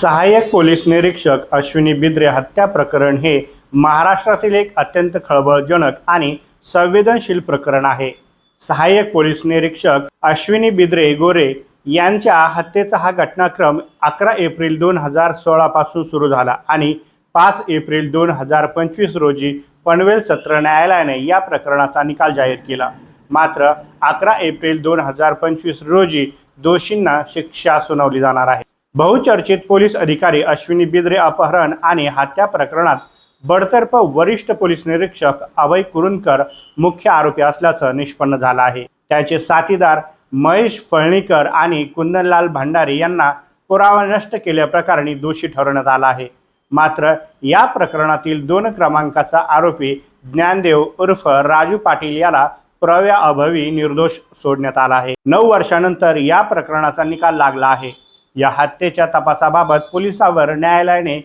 सहाय्यक पोलीस निरीक्षक अश्विनी बिद्रे हत्या प्रकरण हे महाराष्ट्रातील एक अत्यंत खळबळजनक आणि संवेदनशील प्रकरण आहे. सहाय्यक पोलीस निरीक्षक अश्विनी बिद्रे गोरे यांच्या हत्येचा हा घटनाक्रम अकरा एप्रिल दोन हजार सोळापासून सुरू झाला आणि पाच एप्रिल दोन हजार पंचवीस रोजी पनवेल सत्र न्यायालयाने या प्रकरणाचा निकाल जाहीर केला. मात्र अकरा एप्रिल दोन हजार पंचवीस रोजी दोषींना शिक्षा सुनावली जाणार आहे. बहुचर्चित पोलीस अधिकारी अश्विनी बिद्रे अपहरण आणि हत्या प्रकरणात बडतर्फ वरिष्ठ पोलीस निरीक्षक अभय कुरुंदकर मुख्य आरोपी असल्याचं निष्पन्न झालं आहे. त्याचे साथीदार महेश फळणीकर आणि कुंदनलाल भंडारी यांना पुरावा नष्ट केल्याप्रकरणी दोषी ठरवण्यात आला आहे. मात्र या प्रकरणातील दोन क्रमांकाचा आरोपी ज्ञानदेव उर्फ राजू पाटील याला पुराव्याअभावी निर्दोष सोडण्यात आला आहे. नऊ वर्षानंतर या प्रकरणाचा निकाल लागला आहे. या हत्येच्या तपासाबाबत पोलिसावर न्यायालयाने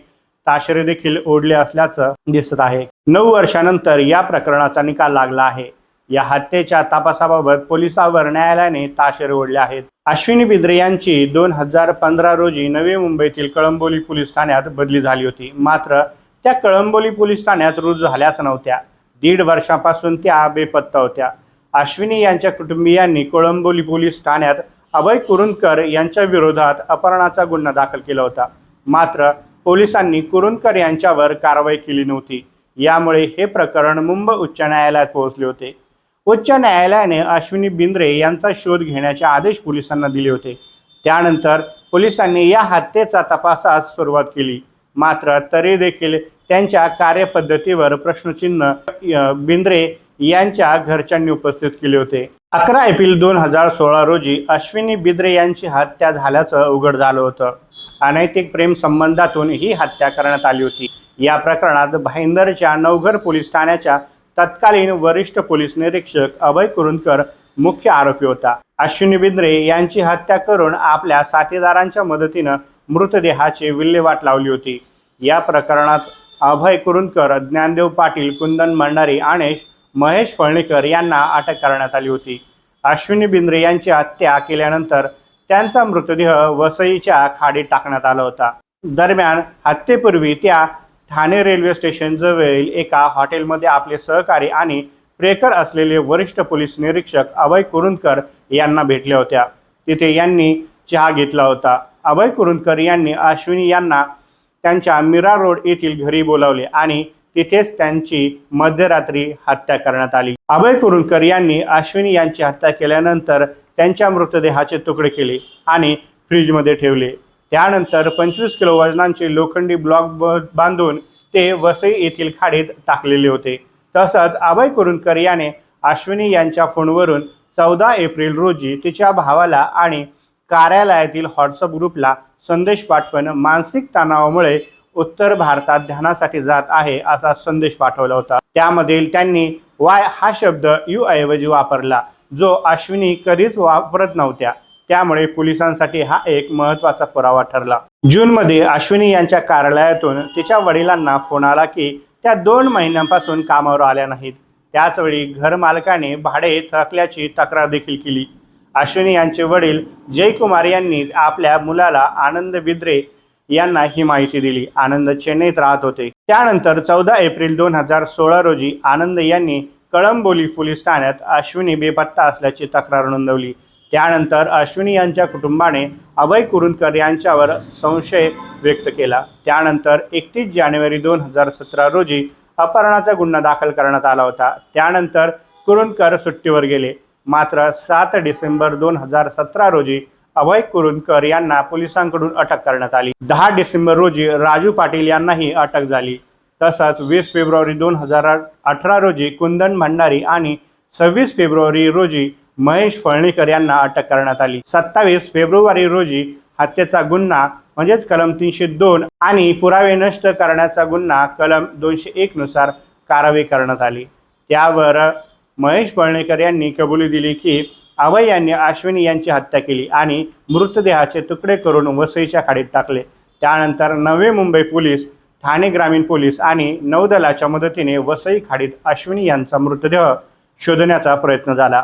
ताशेरे देखील ओढले असल्याचं दिसत आहे. नऊ वर्षानंतर या प्रकरणाचा निकाल लागला आहे. या हत्येच्या तपासाबाबत पोलिसावर न्यायालयाने ताशेरे ओढले आहेत. अश्विनी बिद्रे यांची दोन हजार पंधरा रोजी नवी मुंबईतील कळंबोली पोलीस ठाण्यात बदली झाली होती. मात्र त्या कळंबोली पोलीस ठाण्यात रुजू झाल्याच नव्हत्या. दीड वर्षापासून त्या बेपत्ता होत्या. अश्विनी यांच्या कुटुंबियांनी कळंबोली पोलीस ठाण्यात अभय कुरुंदकर यांच्या विरोधात अपहरणाचा गुन्हा दाखल केला होता. मात्र पोलिसांनी कुरुंदकर यांच्यावर कारवाई केली नव्हती. यामुळे हे प्रकरण मुंबई उच्च न्यायालयात पोहोचले होते. उच्च न्यायालयाने अश्विनी बिंद्रे यांचा शोध घेण्याचे आदेश पोलिसांना दिले होते. त्यानंतर पोलिसांनी या हत्येचा तपासास सुरुवात केली. मात्र तरी देखील त्यांच्या कार्यपद्धतीवर प्रश्नचिन्ह बिंद्रे यांच्या घरच्यांनी उपस्थित केले होते. अकरा एप्रिल दोन हजार सोळा रोजी अश्विनी बिद्रे यांची हत्या झाल्याचं उघड झालं होतं. अनैतिक प्रेम संबंधातून ही हत्या करण्यात आली होती. या प्रकरणात भाईंदरच्या नवघर पोलीस ठाण्याच्या तत्कालीन वरिष्ठ पोलीस निरीक्षक अभय कुरुंदकर मुख्य आरोपी होता. अश्विनी बिंद्रे यांची हत्या करून आपल्या साथीदारांच्या मदतीनं मृतदेहाची विल्हेवाट लावली होती. या प्रकरणात अभय कुरुंदकर ज्ञानदेव पाटील कुंदन मंडारी आणि महेश फळणीकर यांना अटक करण्यात आली होती. अश्विनी बिंद्रे यांची हत्या केल्यानंतर त्यांचा मृतदेह वसईच्या खाडीत टाकण्यात आला होता. दरम्यान हत्येपूर्वी त्या ठाणे रेल्वे स्टेशनजवळील एका हॉटेलमध्ये आपले सहकारी आणि प्रेकर असलेले वरिष्ठ पोलीस निरीक्षक अभय कुरुंदकर यांना भेटल्या होत्या. तिथे यांनी चहा घेतला होता. अभय कुरुंदकर यांनी अश्विनी यांना त्यांच्या मीरा रोड येथील घरी बोलावले आणि तिथेच त्यांची मध्यरात्री हत्या करण्यात आली. अभय कुरुंदकर यांनी अश्विनी यांची हत्या केल्यानंतर त्यांच्या मृतदेहाचे तुकडे केले आणि फ्रीजमध्ये ठेवले. त्यानंतर पंचवीस किलो वजनांचे लोखंडी ब्लॉक बांधून ते वसई येथील खाडीत टाकलेले होते. तसंच अभय कुरुंदकर याने अश्विनी यांच्या फोनवरून चौदा एप्रिल रोजी तिच्या भावाला आणि कार्यालयातील व्हॉट्सअप ग्रुपला संदेश पाठवून मानसिक तणावामुळे उत्तर भारतात ध्यानासाठी जात आहे असा संदेश पाठवला होता. त्यामधील त्यांनी वाय हा शब्द यू ऐवजी वापरला जो अश्विनी कधीच वापरत नव्हत्या. त्यामुळे पोलिसांसाठी हा एक महत्त्वाचा पुरावा ठरला. जूनमध्ये अश्विनी यांच्या कार्यालयातून तिच्या वडिलांना फोन आला की त्या दोन महिन्यांपासून कामावर आल्या नाहीत. त्याचवेळी घरमालकाने भाडे थकल्याची तक्रार देखील केली. अश्विनी यांचे वडील जयकुमार यांनी आपल्या मुलाला आनंद बिद्रे यांना ही माहिती दिली. आनंद चेन्नईत राहत होते. त्यानंतर चौदा एप्रिल दोन हजार सोळा रोजी आनंद यांनी कळंबोली पोलीस ठाण्यात अश्विनी बेपत्ता असल्याची तक्रार नोंदवली. त्यानंतर अश्विनी यांच्या कुटुंबाने अभय कुरुंदकर यांच्यावर संशय व्यक्त केला. त्यानंतर एकतीस जानेवारी दोन हजार सतरा रोजी अपहरणाचा गुन्हा दाखल करण्यात आला होता. त्यानंतर कुरुंदकर सुट्टीवर गेले. मात्र सात डिसेंबर दोन हजार सतरा रोजी अभय कुरुंदकर यांना पोलिसांकडून अटक करण्यात आली. दहा डिसेंबर रोजी राजू पाटील यांनाही अटक झाली. तसंच वीस फेब्रुवारी दोन हजार अठरा रोजी कुंदन भंडारी आणि सव्वीस फेब्रुवारी रोजी महेश फळणीकर यांना अटक करण्यात आली. सत्तावीस फेब्रुवारी रोजी हत्येचा गुन्हा म्हणजेच कलम तीनशे दोन आणि पुरावे नष्ट करण्याचा गुन्हा कलम दोनशे एक नुसार कारवाई करण्यात आली. त्यावर महेश फळणेकर यांनी कबुली दिली की अभय यांनी अश्विनी यांची हत्या केली आणि मृतदेहाचे तुकडे करून वसईच्या खाडीत टाकले. त्यानंतर नवे मुंबई पोलीस ठाणे ग्रामीण पोलीस आणि नौदलाच्या मदतीने वसई खाडीत अश्विनी यांचा मृतदेह शोधण्याचा प्रयत्न झाला.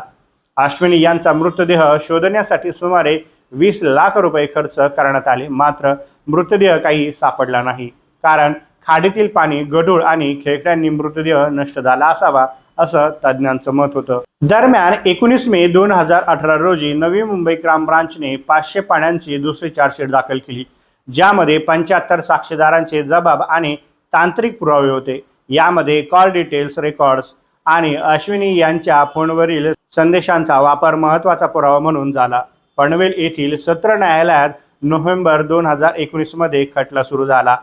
अश्विनी यांचा मृतदेह शोधण्यासाठी सुमारे वीस लाख रुपये खर्च करण्यात आले. मात्र मृतदेह काही सापडला नाही. कारण खाडीतील पाणी गढूळ आणि खेकड्यांनी मृतदेह नष्ट झाला असावा असं तज्ज्ञांचं मत होतं. दरम्यान एकोणीस मे दोन हजार अठरा रोजी नवी मुंबई क्राईम ब्रांचने पाचशे पाण्यांची दुसरी चार्जशीट दाखल केली ज्यामध्ये पंच्याहत्तर साक्षीदारांचे जबाब आणि तांत्रिक पुरावे होते. यामध्ये कॉल डिटेल्स रेकॉर्ड्स आणि अश्विनी यांच्या फोनवरील संदेशांचा वापर महत्त्वाचा पुरावा म्हणून झाला. पनवेल येथील सत्र न्यायालयात नोव्हेंबर दोन हजार एकोणीसमध्ये खटला सुरू झाला.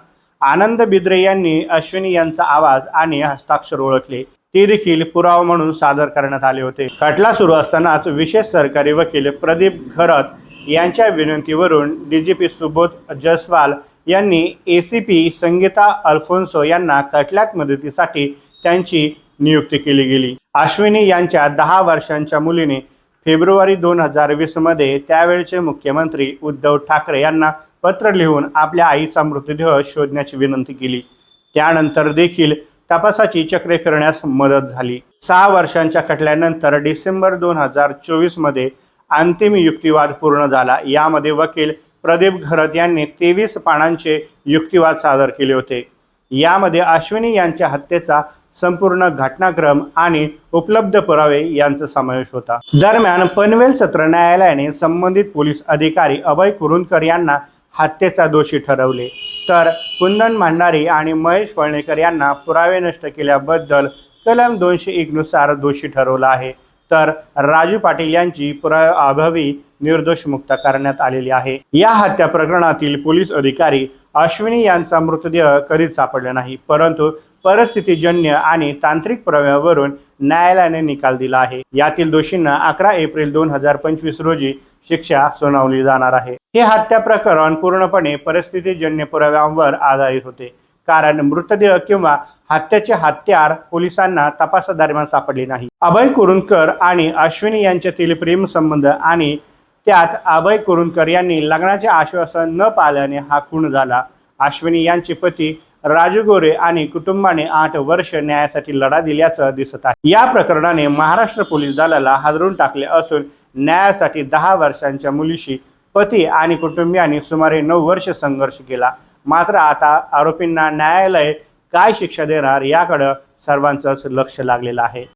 आनंद बिद्रे यांनी अश्विनी यांचा आवाज आणि हस्ताक्षर ओळखले. ते देखील पुरावा म्हणून सादर करण्यात आले होते. खटला सुरू असतानाच विशेष सरकारी वकील प्रदीप घरत यांच्या विनंतीवरून डीजीपी सुबोध जयस्वाल यांनी एसीपी संगीता अल्फोन्सो यांना खटल्यात मदतीसाठी त्यांची नियुक्ती केली गेली. अश्विनी यांच्या दहा वर्षांच्या मुलीने फेब्रुवारी दोन हजार वीसमध्ये त्यावेळचे मुख्यमंत्री उद्धव ठाकरे यांना पत्र लिहून आपल्या आईचा मृतदेह शोधण्याची विनंती केली. त्यानंतर देखील तपासाची चक्रे फिरण्यास मदत झाली. सहा वर्षांच्या खटल्यानंतर डिसेंबर दोन हजार चोवीसमध्ये अंतिम युक्तिवाद पूर्ण झाला. यामध्ये वकील प्रदीप घरत यांनी तेवीस पानांचे युक्तिवाद सादर केले होते. यामध्ये अश्विनी यांच्या हत्येचा संपूर्ण घटनाक्रम आणि उपलब्ध पुरावे यांचा समावेश होता. दरम्यान पनवेल सत्र न्यायालयाने संबंधित पोलीस अधिकारी अभय कुरुंदकर यांना हत्येचा दोषी ठरवले. तर कुंदन भांडारी आणि महेश फळणेकर यांना पुरावे नष्ट केल्याबद्दल कलम दोनशे एकनुसार दोषी ठरवलं आहे. तर राजू पाटील यांची पुराअभावी निर्दोष मुक्त करण्यात आलेली आहे. या हत्या प्रकरणातील पोलीस अधिकारी अश्विनी यांचा मृतदेह कधीच सापडला नाही परंतु परिस्थितीजन्य आणि तांत्रिक पुराव्यावरून न्यायालयाने निकाल दिला आहे. यातील दोषींना अकरा एप्रिल दोन हजार पंचवीस रोजी शिक्षा सुनावली जाणार आहे. हे हत्या प्रकरण पूर्णपणे परिस्थितीजन्य पुराव्यांवर आधारित होते. कारण मृतदेह किंवा हत्याचे हत्यार पोलिसांना तपासादरम्यान सापडले नाही. अभय कुरुंदकर आणि अश्विनी यांच्यातील प्रेम संबंध आणि त्यात अभय कुरुंदकर यांनी लग्नाचे आश्वासन न पाळल्याने हा खून झाला. अश्विनी यांचे पती राजू गोरे आणि कुटुंबाने आठ वर्ष न्यायासाठी लढा दिल्याचं दिसत आहे. या प्रकरणाने महाराष्ट्र पोलीस दलाला हादरून टाकले असून न्यायासाठी दहा वर्षांच्या मुलीशी पती आणि कुटुंबियांनी सुमारे नऊ वर्ष संघर्ष केला. मात्र आता आरोपींना न्यायालय काय शिक्षा देणार याकडं सर्वांचंच लक्ष लागलेलं आहे.